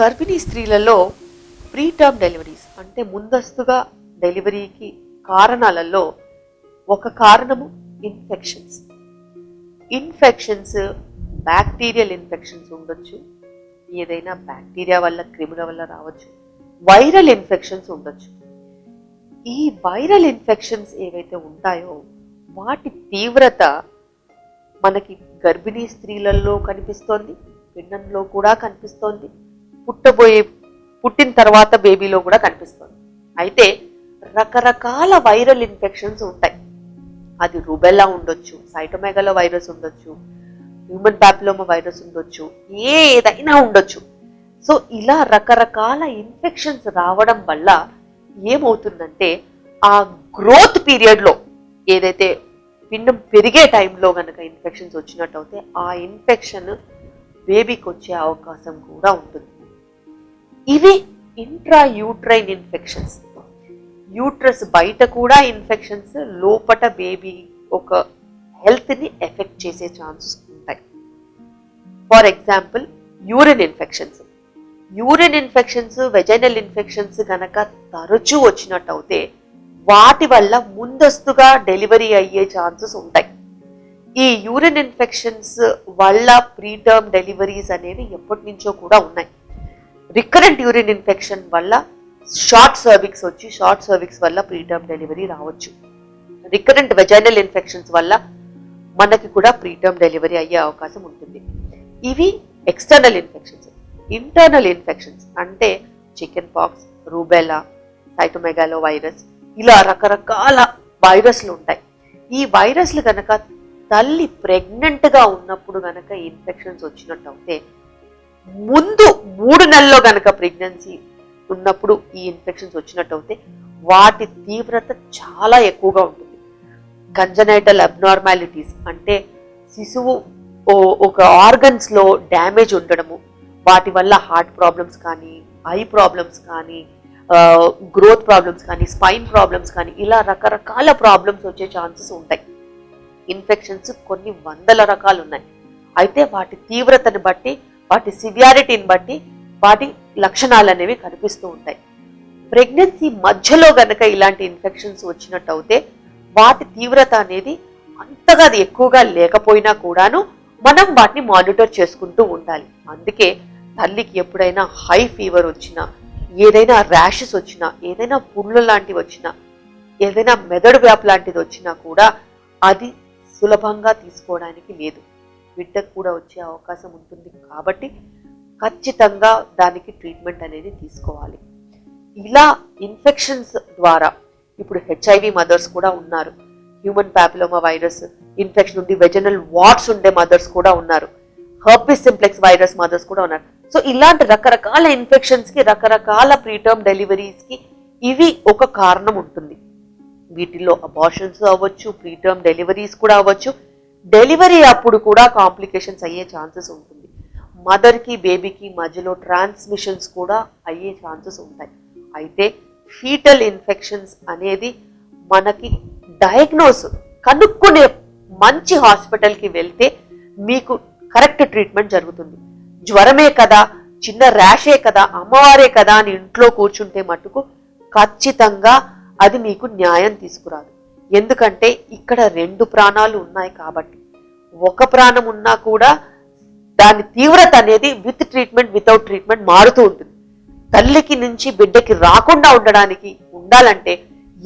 గర్భిణీ స్త్రీలలో pre term deliveries అంటే ముందస్తుగా డెలివరీకి కారణాలలో ఒక కారణము ఇన్ఫెక్షన్స్. ఇన్ఫెక్షన్స్ బ్యాక్టీరియల్ ఇన్ఫెక్షన్స్ ఉండొచ్చు. ఏదైనా బ్యాక్టీరియా వల్ల క్రిముల వల్ల రావచ్చు. వైరల్ ఇన్ఫెక్షన్స్ ఉండొచ్చు. ఈ వైరల్ ఇన్ఫెక్షన్స్ ఏవైతే ఉంటాయో వాటి తీవ్రత మనకి గర్భిణీ స్త్రీలలో కనిపిస్తోంది పిండంలో కూడా కనిపిస్తోంది. పుట్టబోయే పుట్టిన తర్వాత బేబీలో కూడా కనిపిస్తుంది. అయితే రకరకాల వైరల్ ఇన్ఫెక్షన్స్ ఉంటాయి. అది రుబెల్లా ఉండొచ్చు సైటోమెగలో వైరస్ ఉండొచ్చు హ్యూమన్ ప్యాపిలోమా వైరస్ ఉండొచ్చు ఏదైనా ఉండొచ్చు. సో ఇలా రకరకాల ఇన్ఫెక్షన్స్ రావడం వల్ల ఏమవుతుందంటే ఆ గ్రోత్ పీరియడ్లో ఏదైతే పిండం పెరిగే టైంలో కనుక ఇన్ఫెక్షన్స్ వచ్చినట్టు అయితే ఆ ఇన్ఫెక్షన్ బేబీకి వచ్చే అవకాశం కూడా ఉంటుంది. ఇవి ఇంట్రా యూట్రైన్ ఇన్ఫెక్షన్స్. యూట్రస్ బయట కూడా ఇన్ఫెక్షన్స్ లోపట బేబీ ఒక హెల్త్ని ఎఫెక్ట్ చేసే ఛాన్సెస్ ఉంటాయి. For example urine infections. Urine infections vaginal infections కనుక తరచూ వచ్చినట్టు అయితే వాటి వల్ల ముందస్తుగా డెలివరీ అయ్యే ఛాన్సెస్ ఉంటాయి. ఈ యూరిన్ ఇన్ఫెక్షన్స్ వల్ల ప్రీటర్మ్ డెలివరీస్ అనేవి ఎప్పటి నుంచో కూడా ఉన్నాయి. రికరెంట్ యూరిన్ ఇన్ఫెక్షన్ వల్ల షార్ట్ సర్విక్స్ వచ్చి షార్ట్ సర్విక్స్ వల్ల ప్రీటర్మ్ డెలివరీ రావచ్చు. రికరెంట్ వెజైనల్ ఇన్ఫెక్షన్స్ వల్ల మనకి కూడా ప్రీటర్మ్ డెలివరీ అయ్యే అవకాశం ఉంటుంది. ఇవి ఎక్స్టర్నల్ ఇన్ఫెక్షన్స్ ఇంటర్నల్ ఇన్ఫెక్షన్స్ అంటే chicken pox rubella cytomegalovirus ఇలా రకరకాల వైరస్లు ఉంటాయి. ఈ వైరస్లు కనుక తల్లి ప్రెగ్నెంట్గా ఉన్నప్పుడు కనుక ఇన్ఫెక్షన్స్ వచ్చినట్టు అయితే ముందు మూడు నెలల్లో కనుక ప్రెగ్నెన్సీ ఉన్నప్పుడు ఈ ఇన్ఫెక్షన్స్ వచ్చినట్టు అయితే వాటి తీవ్రత చాలా ఎక్కువగా ఉంటుంది. కంజనైటల్ అబ్నార్మాలిటీస్ అంటే శిశువు ఒక ఆర్గన్స్లో డ్యామేజ్ ఉండడము వాటి వల్ల హార్ట్ ప్రాబ్లమ్స్ కానీ ఐ ప్రాబ్లమ్స్ కానీ గ్రోత్ ప్రాబ్లమ్స్ కానీ స్పైన్ ప్రాబ్లమ్స్ కానీ ఇలా రకరకాల ప్రాబ్లమ్స్ వచ్చే ఛాన్సెస్ ఉంటాయి. ఇన్ఫెక్షన్స్ కొన్ని వందల రకాలు ఉన్నాయి అయితే వాటి తీవ్రతను బట్టి వాటి సివియారిటీని బట్టి వాటి లక్షణాలు అనేవి కనిపిస్తూ ఉంటాయి. ప్రెగ్నెన్సీ మధ్యలో గనక ఇలాంటి ఇన్ఫెక్షన్స్ వచ్చినట్టు అయితే వాటి తీవ్రత అనేది అంతగా అది ఎక్కువగా లేకపోయినా కూడాను మనం వాటిని మానిటర్ చేసుకుంటూ ఉండాలి. అందుకే తల్లికి ఎప్పుడైనా హై ఫీవర్ వచ్చినా ఏదైనా ర్యాషెస్ వచ్చినా ఏదైనా పుండ్లు లాంటివి వచ్చినా ఏదైనా మెదడు వ్యాప్ లాంటిది వచ్చినా కూడా అది సులభంగా తీసుకోవడానికి లేదు. బిడ్డకు కూడా వచ్చే అవకాశం ఉంటుంది. కాబట్టి ఖచ్చితంగా దానికి ట్రీట్మెంట్ అనేది తీసుకోవాలి. ఇలా ఇన్ఫెక్షన్స్ ద్వారా ఇప్పుడు హెచ్ఐవి మదర్స్ కూడా ఉన్నారు. హ్యూమన్ ప్యాపిలోమా వైరస్ ఇన్ఫెక్షన్ ఉండి వెజనల్ వాట్స్ ఉండే మదర్స్ కూడా ఉన్నారు. హర్పిస్ సింప్లెక్స్ వైరస్ మదర్స్ కూడా ఉన్నారు. సో ఇలాంటి రకరకాల ఇన్ఫెక్షన్స్కి రకరకాల ప్రీటర్మ్ డెలివరీస్కి ఇవి ఒక కారణం ఉంటుంది. వీటిల్లో అబార్షన్స్ అవ్వచ్చు ప్రీటర్మ్ డెలివరీస్ కూడా అవ్వచ్చు. డెలివరీ అప్పుడు కూడా కాంప్లికేషన్స్ అయ్యే ఛాన్సెస్ ఉంటుంది. మదర్కి బేబీకి మధ్యలో ట్రాన్స్మిషన్స్ కూడా అయ్యే ఛాన్సెస్ ఉంటాయి. అయితే ఫీటల్ ఇన్ఫెక్షన్స్ అనేది మనకి డయాగ్నోస్ కనుక్కునే మంచి హాస్పిటల్కి వెళ్తే మీకు కరెక్ట్ ట్రీట్మెంట్ జరుగుతుంది. జ్వరమే కదా చిన్న ర్యాషే కదా అమ్మవారే కదా అని ఇంట్లో కూర్చుంటే మటుకు ఖచ్చితంగా అది మీకు న్యాయం తీసుకురాదు. ఎందుకంటే ఇక్కడ రెండు ప్రాణాలు ఉన్నాయి కాబట్టి. ఒక ప్రాణం ఉన్నా కూడా దాని తీవ్రత అనేది విత్ ట్రీట్మెంట్ వితౌట్ ట్రీట్మెంట్ మారుతూ ఉంటుంది. తల్లికి నుంచి బిడ్డకి రాకుండా ఉండడానికి ఉండాలంటే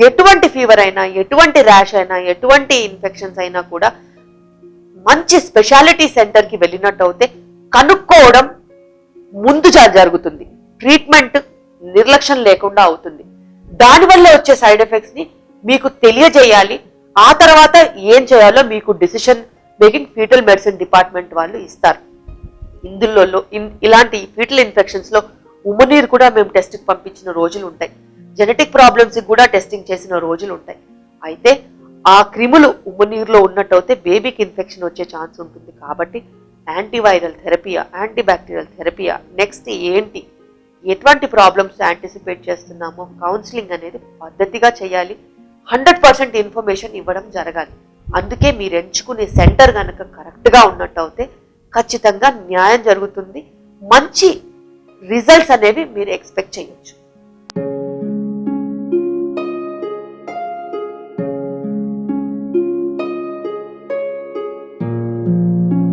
ఎటువంటి ఫీవర్ అయినా ఎటువంటి ర్యాష్ అయినా ఎటువంటి ఇన్ఫెక్షన్స్ అయినా కూడా మంచి స్పెషాలిటీ సెంటర్కి వెళ్ళినట్టు అయితే కనుక్కోవడం ముందు జరుగుతుంది. ట్రీట్మెంట్ నిర్లక్ష్యం లేకుండా అవుతుంది. దానివల్ల వచ్చే సైడ్ ఎఫెక్ట్స్ని మీకు తెలియజేయాలి. ఆ తర్వాత ఏం చేయాలో మీకు decision making fetal medicine department వాళ్ళు ఇస్తారు. ఇందులో ఇన్- ఇలాంటి ఫీటల్ ఇన్ఫెక్షన్స్లో ఉమ్మనీరు కూడా మేము టెస్ట్కి పంపించిన రోజులు ఉంటాయి. జెనెటిక్ ప్రాబ్లమ్స్కి కూడా టెస్టింగ్ చేసిన రోజులు ఉంటాయి. అయితే ఆ క్రిములు ఉమ్మనీరులో ఉన్నట్టు అయితే బేబీకి ఇన్ఫెక్షన్ వచ్చే ఛాన్స్ ఉంటుంది కాబట్టి యాంటీవైరల్ థెరపీయా యాంటీబ్యాక్టీరియల్ థెరపీయా నెక్స్ట్ ఏంటి ఎటువంటి ప్రాబ్లమ్స్ యాంటిసిపేట్ చేస్తున్నామో కౌన్సిలింగ్ అనేది పద్ధతిగా చేయాలి. హండ్రెడ్ పర్సెంట్ ఇన్ఫర్మేషన్ ఇవ్వడం జరగాలి. అందుకే మీరు ఎంచుకునే సెంటర్ కనుక కరెక్ట్గా ఉన్నట్టు అయితే ఖచ్చితంగా న్యాయం జరుగుతుంది. మంచి రిజల్ట్స్ అనేవి మీరు ఎక్స్పెక్ట్ చేయొచ్చు.